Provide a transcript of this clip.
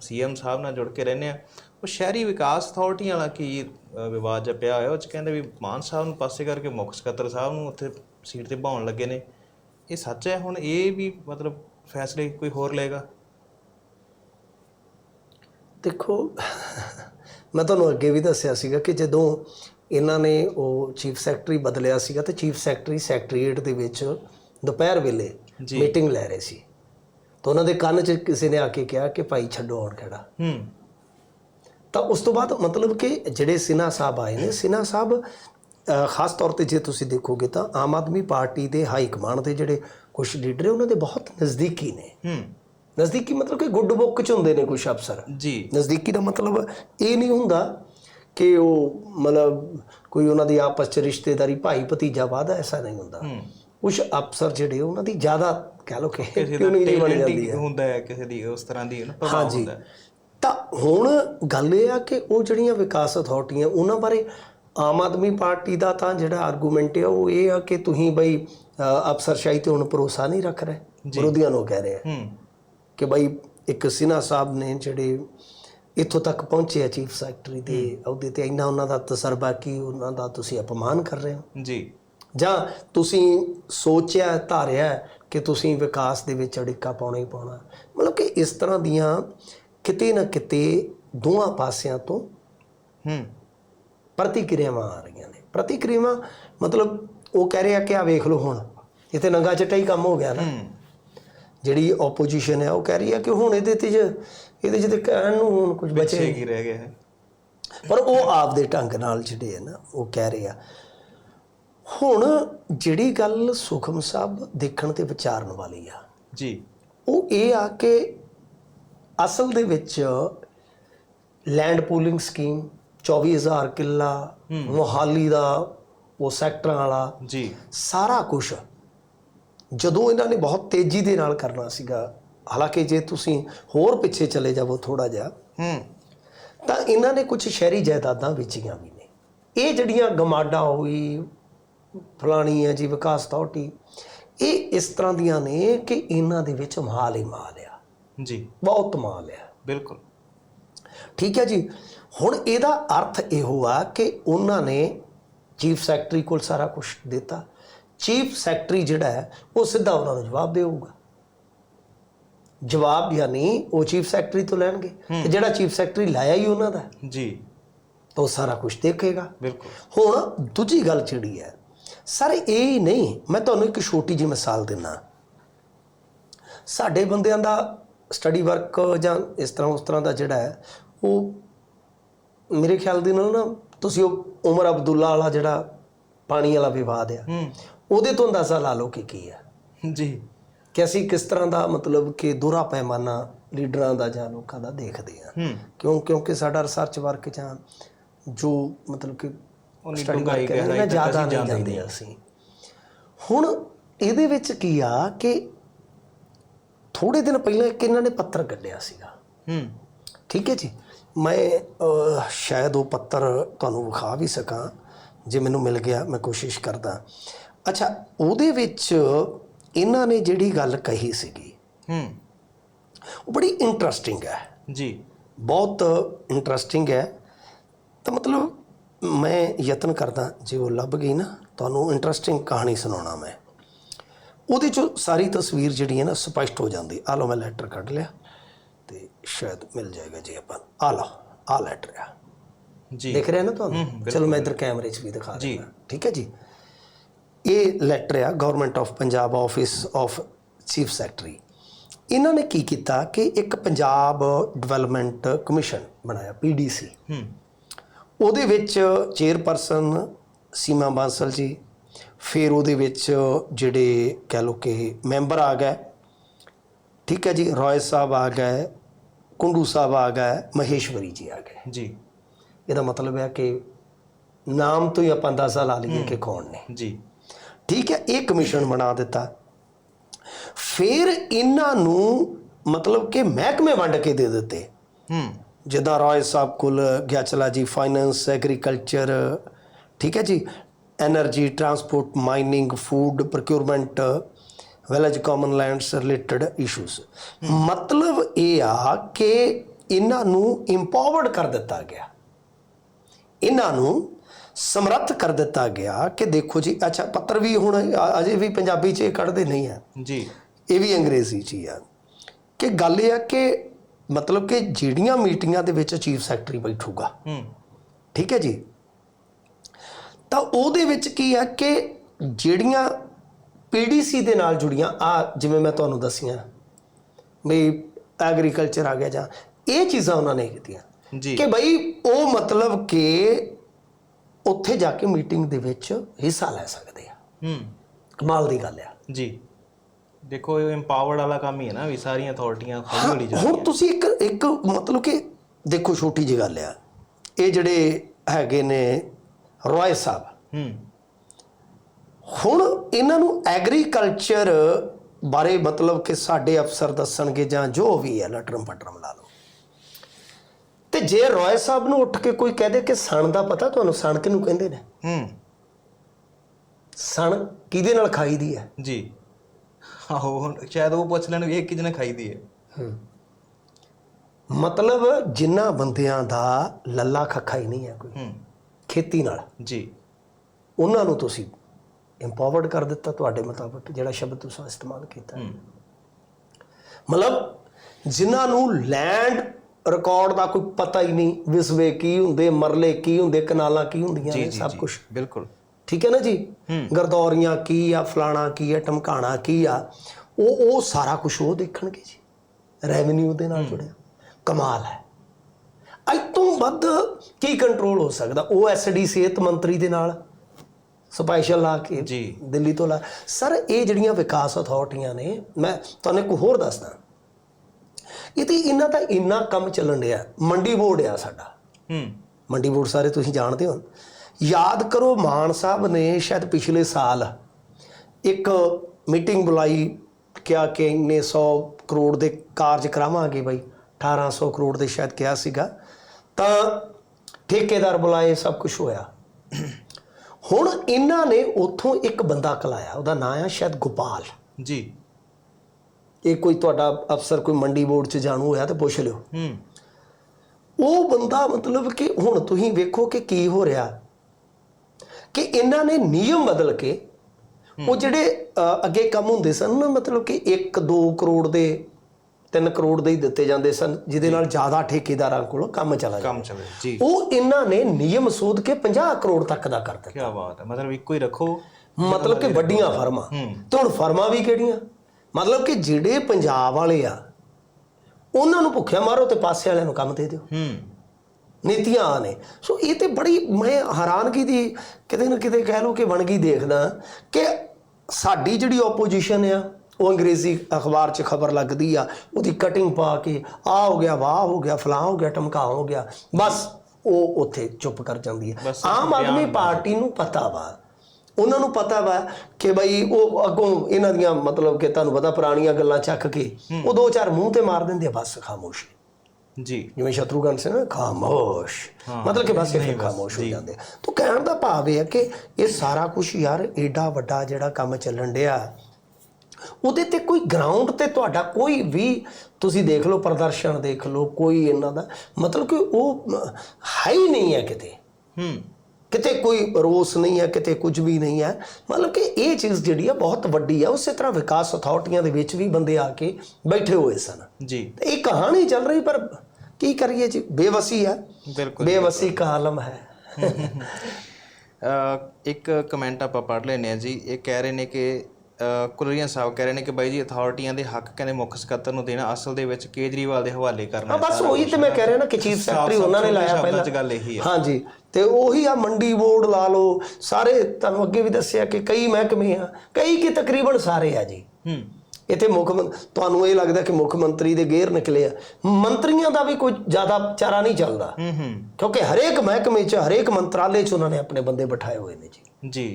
CM ਸਾਹਿਬ ਨਾਲ ਜੁੜ ਕੇ ਰਹਿੰਦੇ ਆ। ਉਹ ਸ਼ਹਿਰੀ ਵਿਕਾਸ ਅਥਾਰਟੀ ਵਾਲਾ ਕੀ ਵਿਵਾਦ ਜਿਹਾ ਪਿਆ ਹੋਇਆ ਉਹ ਚ ਕਹਿੰਦੇ ਵੀ ਮਾਨ ਸਾਹਿਬ ਨੂੰ ਪਾਸੇ ਕਰਕੇ ਮੁੱਖ ਸਕੱਤਰ ਸਾਹਿਬ ਨੂੰ ਉੱਥੇ ਸੀਟ ਤੇ ਭਾਉਣ ਲੱਗੇ ਨੇ। ਇਹ ਸੱਚ ਹੈ? ਹੁਣ ਇਹ ਵੀ ਮਤਲਬ ਫੈਸਲੇ ਕੋਈ ਹੋਰ ਲਏਗਾ? ਦੇਖੋ ਮੈਂ ਤੁਹਾਨੂੰ ਅੱਗੇ ਵੀ ਦੱਸਿਆ ਸੀਗਾ ਕਿ ਜਦੋਂ ਇਹਨਾਂ ਨੇ ਉਹ ਚੀਫ ਸੈਕਟਰੀ ਬਦਲਿਆ ਸੀਗਾ ਤੇ ਚੀਫ ਸੈਕਟਰੀ ਸੈਕਟਰੀਏਟ ਦੇ ਵਿੱਚ ਦੁਪਹਿਰ ਵੇਲੇ ਮੀਟਿੰਗ ਲੈ ਰਹੇ ਸੀ। ਤਾਂ ਉਹਨਾਂ ਦੇ ਕੰਨ 'ਚ ਕਿਸੇ ਨੇ ਆ ਕੇ ਕਿਹਾ ਕਿ ਭਾਈ ਛੱਡੋ ਹੁਣ ਖੜਾ। ਹੂੰ। ਤਾਂ ਉਸ ਤੋਂ ਬਾਅਦ ਮਤਲਬ ਕਿ ਜਿਹੜੇ ਸਿਨਾ ਸਾਹਿਬ ਆਏ ਨੇ ਸਿਨਾ ਸਾਹਿਬ ਖਾਸ ਤੌਰ ਤੇ ਜੇ ਤੁਸੀਂ ਦੇਖੋਗੇ ਤਾਂ ਆਮ ਆਦਮੀ ਪਾਰਟੀ ਦੇ ਹਾਈ ਕਮਾਂਡ ਦੇ ਜਿਹੜੇ ਕੁਝ ਲੀਡਰ ਉਹਨਾਂ ਦੇ ਬਹੁਤ ਨਜ਼ਦੀਕੀ ਨੇ। ਹੂੰ। ਨਜ਼ਦੀਕੀ ਮਤਲਬ ਕਿ ਗੁੱਡ ਬੁੱਕ ਚ ਹੁੰਦੇ ਨੇ ਕੁਝ ਅਫਸਰ। ਜੀ। ਨਜ਼ਦੀਕੀ ਦਾ ਮਤਲਬ ਇਹ ਨਹੀਂ ਹੁੰਦਾ ਕਿ ਉਹ ਮਤਲਬ ਕੋਈ ਉਹਨਾਂ ਦੀ ਆਪਸ ਚ ਰਿਸ਼ਤੇਦਾਰੀ ਭਾਈ ਭਤੀਜਾ ਵਾਦਾ ਐਸਾ ਨਹੀਂ ਹੁੰਦਾ। ਕੁਝ ਅਫਸਰ ਜਿਹੜੇ ਉਹਨਾਂ ਦੀ ਜ਼ਿਆਦਾ ਕਹਿ ਲੋ ਕਿ ਕਿਉਂ ਨਹੀਂ ਬਣ ਜਾਂਦੀ ਹੈ। ਹੁੰਦਾ ਹੈ ਕਿਸੇ ਦੀ ਉਸ ਤਰ੍ਹਾਂ ਦੀ ਨਾ ਪ੍ਰਭਾਵ ਹੁੰਦਾ ਹੈ। ਤਾਂ ਹੁਣ ਗੱਲ ਇਹ ਆ ਕਿ ਉਹ ਜਿਹੜੀਆਂ ਵਿਕਾਸ ਅਥਾਰਟੀਆਂ ਉਹਨਾਂ ਬਾਰੇ ਆਮ ਆਦਮੀ ਪਾਰਟੀ ਦਾ ਤਾਂ ਜਿਹੜਾ ਆਰਗੂਮੈਂਟ ਹੈ ਉਹ ਇਹ ਆ ਕਿ ਤੁਸੀਂ ਬਈ ਅਫਸਰਸ਼ਾਹੀ ਤੇ ਹੁਣ ਭਰੋਸਾ ਨਹੀਂ ਰੱਖ ਰਹੇ। ਵਿਰੋਧੀਆਂ ਨੂੰ ਕਹਿ ਰਹੇ ਆ ਹੂੰ। ਕਿ ਬਈ ਇੱਕ ਸਿਨਾ ਸਾਹਿਬ ਨੇ ਜਿਹੜੇ ਇੱਥੋਂ ਤੱਕ ਪਹੁੰਚੇ ਆ ਚੀਫ ਸੈਕਟਰੀ ਦੇ ਅਹੁਦੇ ਤੇ ਇੰਨਾ ਉਹਨਾਂ ਦਾ ਤਸਰਬਾ ਕੀ ਉਹਨਾਂ ਦਾ ਤੁਸੀਂ ਅਪਮਾਨ ਕਰ ਰਹੇ ਹੋ? ਜੀ। ਜਾਂ ਤੁਸੀਂ ਸੋਚਿਆ ਧਾਰਿਆ ਕਿ ਤੁਸੀਂ ਵਿਕਾਸ ਦੇ ਵਿੱਚ ਅੜਿੱਕਾ ਪਾਉਣਾ ਹੀ ਪਾਉਣਾ। ਮਤਲਬ ਕਿ ਇਸ ਤਰ੍ਹਾਂ ਦੀਆਂ ਕਿਤੇ ਨਾ ਕਿਤੇ ਦੋਹਾਂ ਪਾਸਿਆਂ ਤੋਂ ਹੂੰ। ਪ੍ਰਤੀਕਿਰਿਆਵਾਂ ਆ ਰਹੀਆਂ ਨੇ। ਪ੍ਰਤੀਕਿਰਿਆਵਾਂ ਮਤਲਬ ਉਹ ਕਹਿ ਰਹੇ ਕਿ ਆ ਵੇਖ ਲਓ ਹੁਣ ਇੱਥੇ ਨੰਗਾ ਚਿੱਟਾ ਹੀ ਕੰਮ ਹੋ ਗਿਆ ਨਾ। ਜਿਹੜੀ ਆਪੋਜੀਸ਼ਨ ਹੈ ਉਹ ਕਹਿ ਰਹੀ ਹੈ ਕਿ ਹੁਣ ਇਹਦੇ ਤੇ ਜ- ਇਹਦੇ ਤੇ ਕਹਿਣ ਨੂੰ ਹੁਣ ਕੁਝ ਬਚੇ ਕੀ ਰਹਿ ਗਿਆ ਹੈ ਪਰ ਉਹ ਆਪਦੇ ਢੰਗ ਨਾਲ ਜਿਹੜੇ ਹੈ ਨਾ ਉਹ ਕਹਿ ਰਹੇ ਆ ਹੁਣ ਜਿਹੜੀ ਗੱਲ ਸੁਖਮ ਸਾਹਿਬ ਦੇਖਣ ਤੇ ਵਿਚਾਰਨ ਵਾਲੀ ਆ ਜੀ। ਉਹ ਇਹ ਆ ਕਿ ਅਸਲ ਦੇ ਵਿੱਚ ਲੈਂਡ ਪੂਲਿੰਗ ਸਕੀਮ 24000 ਕਿੱਲਾ ਮੁਹਾਲੀ ਦਾ ਉਹ ਸੈਕਟਰਾਂ ਵਾਲਾ ਜੀ। ਸਾਰਾ ਕੁਝ ਜਦੋਂ ਇਹਨਾਂ ਨੇ ਬਹੁਤ ਤੇਜ਼ੀ ਦੇ ਨਾਲ ਕਰਨਾ ਸੀਗਾ ਹਾਲਾਂਕਿ ਜੇ ਤੁਸੀਂ ਹੋਰ ਪਿੱਛੇ ਚਲੇ ਜਾਵੋ ਥੋੜਾ ਜਿਹਾ ਹੂੰ। ਤਾਂ ਇਹਨਾਂ ਨੇ ਕੁਝ ਸ਼ਹਿਰੀ ਜਾਇਦਾਦਾਂ ਵੇਚੀਆਂ ਵੀ ਨੇ। ਇਹ ਜਿਹੜੀਆਂ ਗਮਾਡਾ ਹੋਈ ਫਲਾਣੀ ਹੈ ਜੀ ਵਿਕਾਸ ਅਥਾਰਟੀ ਇਹ ਇਸ ਤਰ੍ਹਾਂ ਦੀਆਂ ਨੇ ਕਿ ਇਹਨਾਂ ਦੇ ਵਿੱਚ ਮਾਲ ਹੀ ਮਾਲ ਆ। ਜੀ। ਬਹੁਤ ਮਾਲ ਆ। ਬਿਲਕੁਲ। ਠੀਕ ਹੈ ਜੀ। ਹੁਣ ਇਹਦਾ ਅਰਥ ਇਹੋ ਆ ਕਿ ਉਹਨਾਂ ਨੇ ਚੀਫ ਸੈਕਟਰੀ ਕੋਲ ਸਾਰਾ ਕੁਝ ਦਿੱਤਾ। ਚੀਫ ਸੈਕਟਰੀ ਜਿਹੜਾ ਹੈ ਉਹ ਸਿੱਧਾ ਉਹਨਾਂ ਨੂੰ ਜਵਾਬ ਦੇਊਗਾ। ਜਵਾਬ ਯਾਨੀ ਉਹ ਚੀਫ ਸੈਕਟਰੀ ਤੋਂ ਲੈਣਗੇ। ਤੇ ਜਿਹੜਾ ਚੀਫ ਸੈਕਟਰੀ ਲਾਇਆ ਹੀ ਉਹਨਾਂ ਦਾ। ਜੀ। ਤਾਂ ਉਹ ਸਾਰਾ ਕੁਝ ਦੇਖੇਗਾ। ਬਿਲਕੁਲ। ਹੁਣ ਦੂਜੀ ਗੱਲ ਜਿਹੜੀ ਹੈ ਸਰ ਇਹ ਹੀ ਨਹੀਂ ਮੈਂ ਤੁਹਾਨੂੰ ਇੱਕ ਛੋਟੀ ਜਿਹੀ ਮਿਸਾਲ ਦਿੰਨਾ ਸਾਡੇ ਬੰਦਿਆਂ ਦਾ ਸਟੱਡੀ ਵਰਕ ਜਾਂ ਇਸ ਤਰ੍ਹਾਂ ਉਸ ਤਰ੍ਹਾਂ ਦਾ ਜਿਹੜਾ ਹੈ ਉਹ ਮੇਰੇ ਖਿਆਲ ਦੇ ਨਾਲ ਨਾ ਤੁਸੀਂ ਉਹ ਉਮਰ ਅਬਦੁੱਲਾ ਵਾਲਾ ਜਿਹੜਾ ਪਾਣੀ ਵਾਲਾ ਵਿਵਾਦ ਆ ਉਹਦੇ ਤੋਂ ਅੰਦਾਜ਼ਾ ਲਾ ਲਓ ਕਿ ਕੀ ਹੈ ਜੀ। ਕਿ ਅਸੀਂ ਕਿਸ ਤਰ੍ਹਾਂ ਦਾ ਮਤਲਬ ਕਿ ਦੋਹਰਾ ਪੈਮਾਨਾ ਲੀਡਰਾਂ ਦਾ ਜਾਂ ਲੋਕਾਂ ਦਾ ਦੇਖਦੇ ਹੂੰ। ਕਿਉਂ ਕਿਉਂਕਿ ਸਾਡਾ ਰਿਸਰਚ ਵਰਕ ਜਾਂ ਜੋ ਮਤਲਬ ਕਿ ਉਨੀ ਡੂੰਘਾਈ ਗਹਿਰਾਈ ਤੱਕ ਜ਼ਿਆਦਾ ਅਸੀਂ ਨਹੀਂ ਜਾਂਦੇ ਜਾਂਦੇ। ਅਸੀਂ। ਹੁਣ ਇਹਦੇ ਵਿੱਚ ਕੀ ਆ ਕਿ ਥੋੜੇ ਦਿਨ ਪਹਿਲਾਂ ਇੱਕ ਇਹਨਾਂ ਨੇ ਪੱਤਰ ਕੱਢਿਆ ਸੀਗਾ। ਹੂੰ। ਠੀਕ ਹੈ ਜੀ? ਮੈਂ ਸ਼ਾਇਦ ਉਹ ਪੱਤਰ ਤੁਹਾਨੂੰ ਵਿਖਾ ਵੀ ਸਕਾਂ ਜੇ ਮੈਨੂੰ ਮਿਲ ਗਿਆ ਮੈਂ ਕੋਸ਼ਿਸ਼ ਕਰਦਾ। ਅੱਛਾ ਉਹਦੇ ਵਿੱਚ ਇਹਨਾਂ ਨੇ ਜਿਹੜੀ ਗੱਲ ਕਹੀ ਸੀਗੀ ਹੂੰ। ਉਹ ਬੜੀ ਇੰਟਰਸਟਿੰਗ ਹੈ। ਜੀ। ਬਹੁਤ ਇੰਟਰਸਟਿੰਗ ਹੈ। ਤਾਂ ਮਤਲਬ ਮੈਂ ਯਤਨ ਕਰਦਾ ਜੇ ਉਹ ਲੱਭ ਗਈ ਨਾ ਤੁਹਾਨੂੰ ਇੰਟਰਸਟਿੰਗ ਕਹਾਣੀ ਸੁਣਾਉਣਾ ਮੈਂ। ਉਹਦੇ ਚੋਂ ਸਾਰੀ ਤਸਵੀਰ ਜਿਹੜੀ ਹੈ ਨਾ ਸਪਸ਼ਟ ਹੋ ਜਾਂਦੀ। ਆ ਲਓ ਮੈਂ ਲੈਟਰ ਕੱਢ ਲਿਆ ਤੇ ਸ਼ਾਇਦ ਮਿਲ ਜਾਏਗਾ ਜੀ ਆਪਾਂ। ਆ ਲਓ ਆ ਲੈਟਰ ਆ। ਜੀ। ਦਿਖ ਰਿਹਾ ਨਾ ਤੁਹਾਨੂੰ? ਚਲੋ ਮੈਂ ਇਧਰ ਕੈਮਰੇ 'ਚ ਵੀ ਦਿਖਾ ਜੀ। ਦਿੰਦਾ। ਠੀਕ ਹੈ ਜੀ? ਇਹ ਲੈਟਰ ਆ government of Punjab office of chief secretary ਇਹਨਾਂ ਨੇ ਕੀ ਕੀਤਾ ਕਿ ਇੱਕ ਪੰਜਾਬ ਡਿਵੈਲਪਮੈਂਟ ਕਮਿਸ਼ਨ ਬਣਾਇਆ ਪੀਡੀਸੀ ਹੂੰ। ਉਹਦੇ ਵਿੱਚ ਚੇਅਰਪਰਸਨ ਸੀਮਾ ਬਾਂਸਲ ਜੀ ਫਿਰ ਉਹਦੇ ਵਿੱਚ ਜਿਹੜੇ ਕਹਿ ਲੋ ਕਿ ਮੈਂਬਰ ਆ ਗਏ। ਠੀਕ ਹੈ ਜੀ ਰਾਏ ਸਾਹਿਬ ਆ ਗਏ ਕੁੰਡੂ ਸਾਹਿਬ ਆ ਗਏ ਮਹੇਸ਼ਵਰੀ ਜੀ ਆ ਗਏ। ਜੀ। ਇਹਦਾ ਮਤਲਬ ਹੈ ਕਿ ਨਾਮ ਤੋਂ ਹੀ ਆਪਾਂ ਅੰਦਾਜ਼ਾ ਲਾ ਲਈਏ ਕਿ ਕੌਣ ਨੇ। ਜੀ। ਠੀਕ ਹੈ ਇਹ ਕਮਿਸ਼ਨ ਬਣਾ ਦਿੱਤਾ। ਫਿਰ ਇਹਨਾਂ ਨੂੰ ਮਤਲਬ ਕਿ ਮਹਿਕਮੇ ਵੰਡ ਕੇ ਦੇ ਦਿੱਤੇ। ਹੂੰ। ਜਿੱਦਾਂ ਰਾਏ ਸਾਹਿਬ ਕੋਲ ਗਿਆ ਚਲਾ ਜੀ ਫਾਈਨੈਂਸ ਐਗਰੀਕਲਚਰ ਠੀਕ ਹੈ ਜੀ? Energy transport mining food procurement wells common lands related issues ਮਤਲਬ ਇਹ ਆ ਕਿ ਇਹਨਾਂ ਨੂੰ ਇੰਪਾਵਰਡ ਕਰ ਦਿੱਤਾ ਗਿਆ। ਇਹਨਾਂ ਨੂੰ ਸਮਰੱਥ ਕਰ ਦਿੱਤਾ ਗਿਆ ਕਿ ਦੇਖੋ ਜੀ ਅੱਛਾ ਪੱਤਰ ਵੀ ਹੁਣ ਅਜੇ ਵੀ ਪੰਜਾਬੀ 'ਚ ਇਹ ਕੱਢਦੇ ਨਹੀਂ ਆ ਜੀ। ਇਹ ਵੀ ਅੰਗਰੇਜ਼ੀ 'ਚ ਹੀ ਆ। ਕਿ ਗੱਲ ਇਹ ਆ ਕਿ ਮਤਲਬ ਕਿ ਜਿਹੜੀਆਂ ਮੀਟਿੰਗਾਂ ਦੇ ਵਿੱਚ ਚੀਫ ਸੈਕਟਰੀ ਬੈਠੂਗਾ। ਹੂੰ। ਠੀਕ ਹੈ ਜੀ? ਤਾਂ ਉਹਦੇ ਵਿੱਚ ਕੀ ਹੈ ਕਿ ਜਿਹੜੀਆਂ ਪੀਡੀਸੀ ਦੇ ਨਾਲ ਜੁੜੀਆਂ ਆ ਜਿਵੇਂ ਮੈਂ ਤੁਹਾਨੂੰ ਦੱਸੀਆਂ ਵੀ ਐਗਰੀਕਲਚਰ ਆ ਗਿਆ ਜਾਂ ਇਹ ਚੀਜ਼ਾਂ ਉਹਨਾਂ ਨੇ ਕੀਤੀਆਂ। ਜੀ। ਕਿ ਬਈ ਉਹ ਮਤਲਬ ਕਿ ਉੱਥੇ ਜਾ ਕੇ ਮੀਟਿੰਗ ਦੇ ਵਿੱਚ ਹਿੱਸਾ ਲੈ ਸਕਦੇ ਆ। ਹੂੰ। ਕਮਾਲ ਦੀ ਗੱਲ ਆ। ਜੀ। ਦੇਖੋ ਇਹ ਇੰਪਾਵਰਡ ਵਾਲਾ ਕੰਮ ਹੀ ਹੈ ਨਾ ਵੀ ਸਾਰੀਆਂ ਅਥਾਰਟੀਆਂ ਹੌਲੀ ਹੌਲੀ ਜਾ ਹੁਣ ਤੁਸੀਂ ਇੱਕ ਇੱਕ ਮਤਲਬ ਕਿ ਦੇਖੋ ਛੋਟੀ ਜਿਹੀ ਗੱਲ ਆ। ਇਹ ਜਿਹੜੇ ਹੈਗੇ ਨੇ ਰॉय ਸਾਹਿਬ ਹੂੰ। ਹੁਣ ਇਹਨਾਂ ਨੂੰ ਐਗਰੀਕਲਚਰ ਬਾਰੇ ਮਤਲਬ ਕਿ ਸਾਡੇ ਅਫਸਰ ਦੱਸਣਗੇ ਜਾਂ ਜੋ ਵੀ ਹੈ ਲਟਰਮ ਪਟਰਮ ਲਾ ਲਓ। ਤੇ ਜੇ ਰॉय ਸਾਹਿਬ ਨੂੰ ਉੱਠ ਕੇ ਕੋਈ ਕਹਦੇ ਕਿ ਸਣ ਦਾ ਪਤਾ ਤੁਹਾਨੂੰ ਸਣ ਕਿਹਨੂੰ ਕਹਿੰਦੇ ਨੇ? ਹੂੰ। ਸਣ ਕਿਹਦੇ ਨਾਲ ਖਾਈਦੀ ਹੈ? ਜੀ। ਆਹੋ ਹੁਣ ਸ਼ਾਇਦ ਉਹ ਪੁੱਛ ਲੈਣ ਵੀ ਇਹ ਕਿਹਨੇ ਖਾਈਦੀ ਹੈ। ਮਤਲਬ ਜਿਨ੍ਹਾਂ ਬੰਦਿਆਂ ਦਾ ਲੱਲਾ ਖੱਖਾ ਹੀ ਨਹੀਂ ਹੈ ਕੋਈ। ਹੂੰ। ਖੇਤੀ ਨਾਲ। ਜੀ। ਉਹਨਾਂ ਨੂੰ ਤੁਸੀਂ ਇੰਪਾਵਰਡ ਕਰ ਦਿੱਤਾ ਤੁਹਾਡੇ ਮੁਤਾਬਕ ਜਿਹੜਾ ਸ਼ਬਦ ਤੁਸੀਂ ਇਸਤੇਮਾਲ ਕੀਤਾ। ਹੂੰ। ਮਤਲਬ ਜਿਨ੍ਹਾਂ ਨੂੰ ਲੈਂਡ ਰਿਕਾਰਡ ਦਾ ਕੋਈ ਪਤਾ ਹੀ ਨਹੀਂ ਵਿਸਵੇ ਕੀ ਹੁੰਦੇ ਮਰਲੇ ਕੀ ਹੁੰਦੇ ਕਨਾਲਾਂ ਕੀ ਹੁੰਦੀਆਂ ਜੀ ਨੇ ਜੀ ਸਭ ਜੀ, ਕੁਝ ਬਿਲਕੁਲ। ਠੀਕ ਹੈ ਨਾ ਜੀ। ਗਰਦੌਰੀਆਂ ਕੀ ਆ ਫਲਾਣਾ ਕੀ ਆ ਟਮਕਾਣਾ ਕੀ ਆ ਉਹ ਉਹ ਸਾਰਾ ਕੁਝ ਉਹ ਦੇਖਣਗੇ ਜੀ। ਰੈਵਨਿਊ ਦੇ ਨਾਲ ਜੁੜਿਆ। ਕਮਾਲ ਹੈ। ਅੱਜ ਤੋਂ ਵੱਧ ਕੀ ਕੰਟਰੋਲ ਹੋ ਸਕਦਾ? ਉਹ ਐਸਡੀ ਸਿਹਤ ਮੰਤਰੀ ਦੇ ਨਾਲ ਸਪੈਸ਼ਲ ਲਾ ਕੇ ਜੀ। ਦਿੱਲੀ ਤੋਂ ਲਾ। ਸਰ ਇਹ ਜਿਹੜੀਆਂ ਵਿਕਾਸ ਅਥਾਰਟੀਆਂ ਨੇ ਮੈਂ ਤੁਹਾਨੂੰ ਇੱਕ ਹੋਰ ਦੱਸਦਾ। ਇਹ ਤੇ ਇਹਨਾਂ ਦਾ ਇੰਨਾ ਕੰਮ ਚੱਲਣ ਡਿਆ। ਮੰਡੀ ਬੋਰਡ ਆ ਸਾਡਾ। ਹੂੰ। ਮੰਡੀ ਬੋਰਡ ਸਾਰੇ ਤੁਸੀਂ ਜਾਣਦੇ ਹੋ। ਯਾਦ ਕਰੋ ਮਾਨ ਸਾਹਿਬ ਨੇ ਸ਼ਾਇਦ ਪਿਛਲੇ ਸਾਲ ਇੱਕ ਮੀਟਿੰਗ ਬੁਲਾਈ ਕਿਹਾ ਕਿ ਇੰਨੇ 100 ਕਰੋੜ ਦੇ ਕਾਰਜ ਕਰਾਵਾਂਗੇ ਬਾਈ 1800 ਕਰੋੜ ਦੇ ਸ਼ਾਇਦ ਕਿਹਾ ਸੀਗਾ। ਤਾਂ ਠੇਕੇਦਾਰ ਬੁਲਾਏ ਸਭ ਕੁਝ ਹੋਇਆ। ਹੁਣ ਇਹਨਾਂ ਨੇ ਉੱਥੋਂ ਇੱਕ ਬੰਦਾ ਕਲਾਇਆ ਉਹਦਾ ਨਾਂ ਆ ਸ਼ਾਇਦ ਗੋਪਾਲ। ਜੀ। ਇਹ ਕੋਈ ਤੁਹਾਡਾ ਅਫਸਰ ਕੋਈ ਮੰਡੀ ਬੋਰਡ 'ਚ ਜਾਣੂ ਹੋਇਆ ਤੇ ਪੁੱਛ ਲਿਓ। ਹੂੰ। ਉਹ ਬੰਦਾ ਮਤਲਬ ਕਿ ਹੁਣ ਤੁਸੀਂ ਵੇਖੋ ਕਿ ਕੀ ਹੋ ਰਿਹਾ। ਕਿ ਇਹਨਾਂ ਨੇ ਨਿਯਮ ਬਦਲ ਕੇ ਉਹ ਜਿਹੜੇ ਅੱਗੇ ਕੰਮ ਹੁੰਦੇ ਸਨ ਨਾ ਮਤਲਬ ਕਿ 1 2 ਕਰੋੜ ਦੇ 3 ਕਰੋੜ ਦੇ ਹੀ ਦਿੱਤੇ ਜਾਂਦੇ ਸਨ ਜਿਹਦੇ ਨਾਲ ਜ਼ਿਆਦਾ ਠੇਕੇਦਾਰਾਂ ਕੋਲੋਂ ਕੰਮ ਚਲਾ ਜਾਂਦਾ। ਕੰਮ ਚੱਲੇ ਜੀ। ਉਹ ਇਹਨਾਂ ਨੇ ਨਿਯਮ ਸੋਧ ਕੇ 50 ਕਰੋੜ ਤੱਕ ਦਾ ਕਰ ਦਿੱਤਾ। ਕੀ ਬਾਤ ਹੈ ਮਤਲਬ ਇੱਕੋ ਹੀ ਰੱਖੋ। ਮਤਲਬ ਕਿ ਵੱਡੀਆਂ ਫਰਮਾਂ। ਤੇ ਹੁਣ ਫਰਮਾਂ ਵੀ ਕਿਹੜੀਆਂ? ਮਤਲਬ ਕਿ ਜਿਹੜੇ ਪੰਜਾਬ ਵਾਲੇ ਆ ਉਹਨਾਂ ਨੂੰ ਭੁੱਖਿਆ ਮਾਰੋ ਤੇ ਪਾਸੇ ਵਾਲਿਆਂ ਨੂੰ ਕੰਮ ਦੇ ਦਿਓ। ਹੂੰ। ਨੀਤੀਆਂ ਆ ਨੇ। ਸੋ ਇਹ ਤੇ ਬੜੀ ਮੈਂ ਹੈਰਾਨਗੀ ਦੀ ਕਿਤੇ ਨਾ ਕਿਤੇ ਕਹਿ ਲਓ ਕਿ ਵਣਗੀ ਦੇਖਦਾ ਕਿ ਸਾਡੀ ਜਿਹੜੀ ਆਪੋਜੀਸ਼ਨ ਆ ਉਹ ਅੰਗਰੇਜ਼ੀ ਅਖਬਾਰ 'ਚ ਖਬਰ ਲੱਗਦੀ ਆ ਉਹਦੀ ਕਟਿੰਗ ਪਾ ਕੇ ਆ ਹੋ ਗਿਆ ਵਾਹ ਹੋ ਗਿਆ ਫਲਾਂ ਹੋ ਗਿਆ ਟਮਕਾ ਹੋ ਗਿਆ ਬਸ ਉਹ ਉੱਥੇ ਚੁੱਪ ਕਰ ਜਾਂਦੀ ਹੈ ਆਮ ਆਦਮੀ ਪਾਰਟੀ ਨੂੰ ਪਤਾ ਵਾ। ਉਹਨਾਂ ਨੂੰ ਪਤਾ ਵਾ ਕਿ ਬਈ ਉਹ ਅੱਗੋਂ ਇਹਨਾਂ ਦੀਆਂ ਮਤਲਬ ਕਿ ਤੁਹਾਨੂੰ ਪਤਾ ਪੁਰਾਣੀਆਂ ਗੱਲਾਂ ਚੱਕ ਕੇ ਉਹ ਦੋ ਚਾਰ ਮੂੰਹ ਤੇ ਮਾਰ ਦਿੰਦੇ ਆ ਬਸ ਖਾਮੋਸ਼। ਜੀ। ਜਿਵੇਂ ਸ਼ਤਰੂਗਨ ਸਿੰਘ ਨਾ ਖਾਮੋਸ਼। ਮਤਲਬ ਕਿ ਬਸ ਇਹ ਖਾਮੋਸ਼ ਹੋ ਜਾਂਦੇ। ਤਾਂ ਕਹਿਣ ਦਾ ਭਾਵ ਇਹ ਹੈ ਕਿ ਇਹ ਸਾਰਾ ਕੁਝ ਯਾਰ ਏਡਾ ਵੱਡਾ ਜਿਹੜਾ ਕੰਮ ਚੱਲਣ ਡਿਆ ਉਹਦੇ ਤੇ ਕੋਈ ਗਰਾਊਂਡ ਤੇ ਤੁਹਾਡਾ ਕੋਈ ਵੀ ਤੁਸੀਂ ਦੇਖ ਲਓ ਪ੍ਰਦਰਸ਼ਨ ਦੇਖ ਲਓ ਕੋਈ ਇਹਨਾਂ ਦਾ ਮਤਲਬ ਕਿ ਉਹ ਹੈ ਹੀ ਨਹੀਂ ਹੈ ਕਿਤੇ। ਹੂੰ। ਕਿਤੇ ਕੋਈ ਰੋਸ ਨਹੀਂ ਹੈ ਕਿਤੇ ਕੁਝ ਵੀ ਨਹੀਂ ਹੈ। ਮਤਲਬ ਕਿ ਇਹ ਚੀਜ਼ ਜਿਹੜੀ ਆ ਬਹੁਤ ਵੱਡੀ ਆ ਉਸੇ ਤਰ੍ਹਾਂ ਵਿਕਾਸ ਅਥਾਰਟੀਆਂ ਦੇ ਵਿੱਚ ਵੀ ਬੰਦੇ ਆ ਕੇ ਬੈਠੇ ਹੋਏ ਸਨ। ਜੀ। ਤੇ ਇਹ ਕਹਾਣੀ ਚੱਲ ਰਹੀ ਪਰ ਕੀ ਕਰੀਏ ਜੀ? ਬੇਵਸੀ ਹੈ। ਬਿਲਕੁਲ ਬੇਵਸੀ ਕਾ ਆਲਮ ਹੈ। ਇੱਕ ਕਮੈਂਟ ਆਪਾਂ ਪੜ੍ਹ ਲੈਨੇ ਆ ਜੀ। ਇਹ ਕਹਿ ਰਹੇ ਨੇ ਕਿ ਕੁਲਰੀਆ ਸਾਹਿਬ ਕਹਿ ਰਹੇ ਨੇ ਕਿ ਬਾਈ ਜੀ ਅਥਾਰਟੀਆਂ ਦੇ ਹੱਕ ਕਹਿੰਦੇ ਮੁੱਖ ਸਕੱਤਰ ਨੂੰ ਦੇਣਾ ਅਸਲ ਦੇ ਵਿੱਚ ਕੇਜਰੀਵਾਲ ਦੇ ਹਵਾਲੇ ਕਰਨਾ ਬਸ ਉਹੀ ਤੇ ਮੈਂ ਕਹਿ ਰਿਹਾ ਨਾ ਕਿ ਚੀਫ ਸੈਕਟਰੀ ਉਹਨਾਂ ਨੇ ਲਾਇਆ ਪਹਿਲਾਂ। 'ਚ ਗੱਲ ਇਹੀ ਹਾਂਜੀ ਤੇ ਉਹੀ ਆ ਮੰਡੀ ਬੋਰਡ ਲਾ ਲਓ। ਸਾਰੇ ਤੁਹਾਨੂੰ ਅੱਗੇ ਵੀ ਦੱਸਿਆ ਕਿ ਕਈ ਮਹਿਕਮੇ ਆ ਕਈ ਕਿ ਤਕਰੀਬਨ ਸਾਰੇ ਆ ਜੀ। ਹੂੰ। ਇੱਥੇ ਮੁੱਖ ਤੁਹਾਨੂੰ ਇਹ ਲੱਗਦਾ ਕਿ ਮੁੱਖ ਮੰਤਰੀ ਦੇ ਗੇਰ ਨਿਕਲੇ ਆ। ਮੰਤਰੀਆਂ ਦਾ ਵੀ ਕੋਈ ਜ਼ਿਆਦਾ ਚਾਰਾ ਨਹੀਂ ਚੱਲਦਾ। ਹੂੰ ਹੂੰ। ਕਿਉਂਕਿ ਹਰੇਕ ਮਹਿਕਮੇ 'ਚ ਹਰੇਕ ਮੰਤਰਾਲੇ 'ਚ ਉਹਨਾਂ ਨੇ ਆਪਣੇ ਬੰਦੇ ਬਿਠਾਏ ਹੋਏ ਨੇ ਜੀ। ਜੀ।